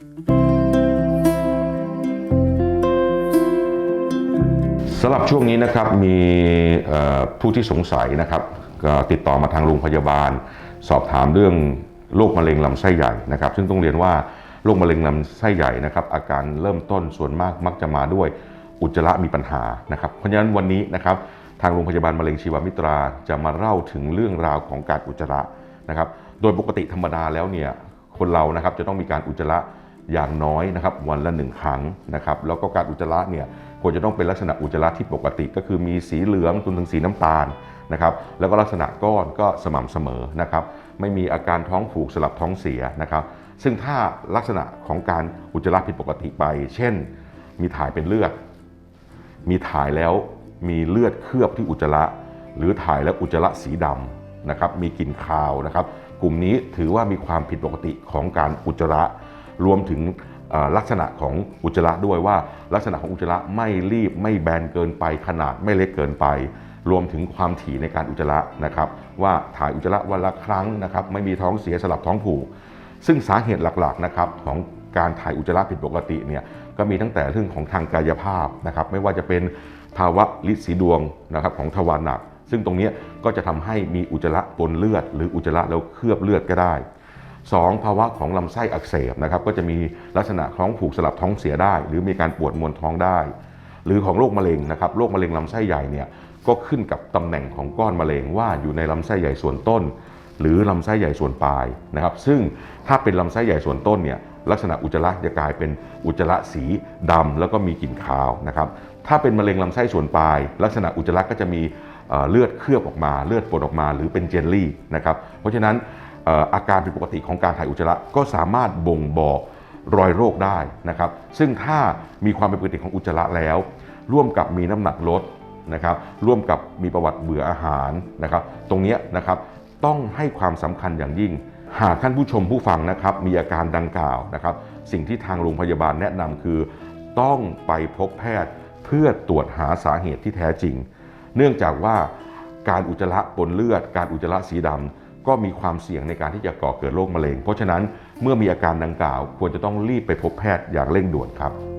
สำหรับช่วงนี้นะครับมีผู้ที่สงสัยนะครับติดต่อมาทางโรงพยาบาล สอบถามเรื่องโรคมะเร็งลำไส้ใหญ่นะครับ ซึ่งต้องเรียนว่าโรคมะเร็งลำไส้ใหญ่นะครับ อาการเริ่มต้นส่วนมากมักจะมาด้วยอุจจาระมีปัญหานะครับ เพราะฉะนั้นวันนี้นะครับทางโรงพยาบาลมะเร็งชีวมิตราจะมาเล่าถึงเรื่องราวของการอุจจาระนะครับ โดยปกติธรรมดาแล้วเนี่ยคนเรานะครับจะต้องมีการอุจจาระ อย่างน้อยนะครับวันละหนึ่งครั้งนะครับแล้วก็การอุจจาระเนี่ยควรจะต้องเป็นลักษณะอุจจาระที่ปกติ ก็คือมีสีเหลืองจนถึงสีน้ำตาลนะครับแล้วก็ลักษณะก้อนก็สม่ำเสมอนะครับไม่มีอาการท้องผูกสลับท้องเสียนะครับซึ่งถ้าลักษณะของการอุจจาระผิดปกติไป เช่น มีถ่ายเป็นเลือด มีถ่ายแล้วมีเลือดเคลือบที่อุจจาระ หรือถ่ายแล้วอุจจาระสีดำนะครับมีกลิ่นคาวนะครับ กลุ่มนี้ถือว่ามีความผิดปกติของการอุจจาระ รวมถึงลักษณะของอุจจาระด้วยว่า ลักษณะของอุจจาระไม่รีบไม่แบนเกินไปขนาดไม่เล็กเกินไป รวมถึงความถี่ในการอุจจาระนะครับว่าถ่ายอุจจาระวันละครั้งนะครับไม่มีท้องเสียสลับท้องผูก ซึ่งสาเหตุหลักๆนะครับของการถ่ายอุจจาระผิดปกติเนี่ยก็มีตั้งแต่เรื่องของทางกายภาพนะครับไม่ว่าจะเป็นภาวะลิสีดวงนะครับของทวารหนัก ซึ่งตรงนี้ก็จะทำให้มีอุจจาระปนเลือด หรืออุจจาระแล้วเคลือบเลือดก็ได้ 2. ภาวะของลำไส้อักเสบนะครับก็จะมีลักษณะท้องผูกสลับท้องเสียได้ หรือมีการปวดมวนท้องได้ หรือของโรคมะเร็งนะครับโรคมะเร็งลำไส้ใหญ่เนี่ยก็ขึ้นกับตำแหน่งของก้อนมะเร็งว่าอยู่ในลำไส้ใหญ่ส่วนต้น หรือลำไส้ใหญ่ส่วนปลายนะครับ ซึ่งถ้าเป็นลำไส้ใหญ่ส่วนต้นเนี่ยลักษณะอุจจาระจะกลายเป็นอุจจาระสีดำแล้วก็มีกลิ่นคาวนะครับถ้าเป็นมะเร็งลำไส้ส่วนปลาย ลักษณะอุจจาระก็จะมีเลือดเคลือบออกมา เลือดปนออกมา หรือเป็นเจลลี่นะครับเพราะฉะนั้น อาการผิดปกติของการถ่ายอุจจาระก็สามารถบ่งบอกรอยโรคได้นะครับ ซึ่งถ้ามีความเป็นปกติของอุจจาระแล้ว ร่วมกับมีน้ำหนักลดนะครับ ร่วมกับมีประวัติเบื่ออาหารนะครับ ตรงนี้นะครับต้องให้ความสำคัญอย่างยิ่ง หากท่านผู้ชมผู้ฟังนะครับ มีอาการดังกล่าวนะครับ สิ่งที่ทางโรงพยาบาลแนะนำคือ ต้องไปพบแพทย์เพื่อตรวจหาสาเหตุที่แท้จริง เนื่องจากว่าการอุจจาระปนเลือด การอุจจาระสีดำ ก็มีความเสี่ยงในการที่จะก่อเกิดโรคมะเร็ง เพราะฉะนั้นเมื่อมีอาการดังกล่าว ควรจะต้องรีบไปพบแพทย์อย่างเร่งด่วนครับ